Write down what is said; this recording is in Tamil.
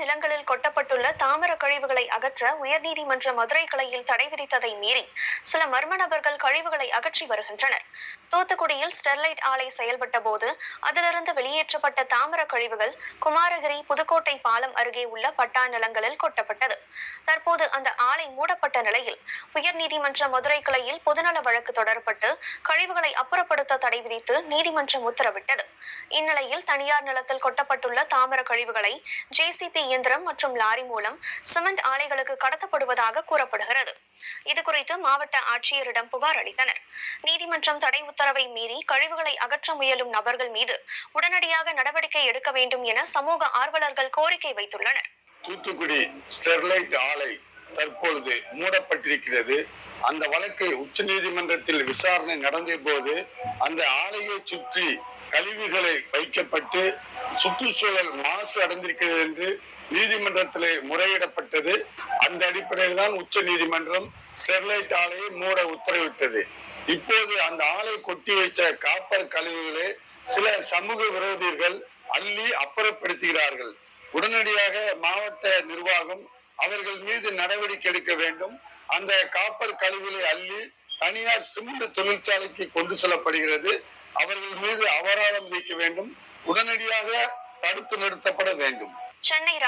நிலங்களில் கொட்டப்பட்டுள்ள தாமிர கழிவுகளை அகற்ற உயர்நீதிமன்ற மதுரை கிளையில் தடை விதித்ததை மீறி சில மர்ம நபர்கள் கழிவுகளை அகற்றி வருகின்றனர். தூத்துக்குடியில் ஸ்டெர்லைட் ஆலை செயல்பட்ட போது அதிலிருந்து வெளியேற்றப்பட்ட தாமிர கழிவுகள் குமாரகிரி புதுக்கோட்டை பாலம் அருகே உள்ள பட்டா நிலங்களில் கொட்டப்பட்டது. தற்போது அந்த ஆலை மூடப்பட்ட நிலையில் உயர்நீதிமன்ற மதுரை கிளையில் பொதுநல வழக்கு தொடரப்பட்டு கழிவுகளை அப்புறப்படுத்த தடை விதித்து நீதிமன்றம் உத்தரவிட்டது. இந்நிலையில் தனியார் நிலத்தில் கொட்டப்பட்டுள்ள தாமிர கழிவுகளை ஜேசிபி இயந்திரம் மற்றும் லாரி மூலம் சிமெண்ட் ஆலைகளுக்கு கடத்தப்படுவதாக கூறப்படுகிறது. இதுகுறித்து மாவட்ட ஆட்சியரிடம் புகார் அளித்தனர். நீதிமன்றம் தடை உத்தரவை மீறி கழிவுகளை அகற்ற முயலும் நபர்கள் மீது உடனடியாக நடவடிக்கை எடுக்க வேண்டும் என சமூக ஆர்வலர்கள் கோரிக்கை வைத்துள்ளனர். தூத்துக்குடி ஸ்டெர்லைட் ஆலை தற்பொழுது மூடப்பட்டிருக்கிறது. அந்த வழக்கை உச்ச நீதிமன்றத்தில் விசாரணை நடந்த போது அந்த ஆலையை சுற்றி கழிவுகளை வைக்கப்பட்டு சுற்றுச்சூழல் மாசு அடைந்திருக்கிறது என்று நீதிமன்றத்தில் முறையிடப்பட்டது. அந்த அடிப்படையில் தான் உச்ச நீதிமன்றம் ஸ்டெர்லைட் ஆலையை மூட உத்தரவிட்டது. இப்போது அந்த ஆலை கொட்டி வைத்த காப்பர் கழிவுகளை சில சமூக விரோதிகள் அள்ளி அப்புறப்படுத்துகிறார்கள். உடனடியாக மாவட்ட நிர்வாகம் அவர்கள் மீது நடவடிக்கை எடுக்க வேண்டும். அந்த காப்பர் கழிவுகளை அள்ளி தனியார் சிமெண்ட் தொழிற்சாலைக்கு கொண்டு செல்லப்படுகிறது. அவர்கள் மீது அபராதம் விதிக்க வேண்டும். உடனடியாக தடுத்து நிறுத்தப்பட வேண்டும். சென்னை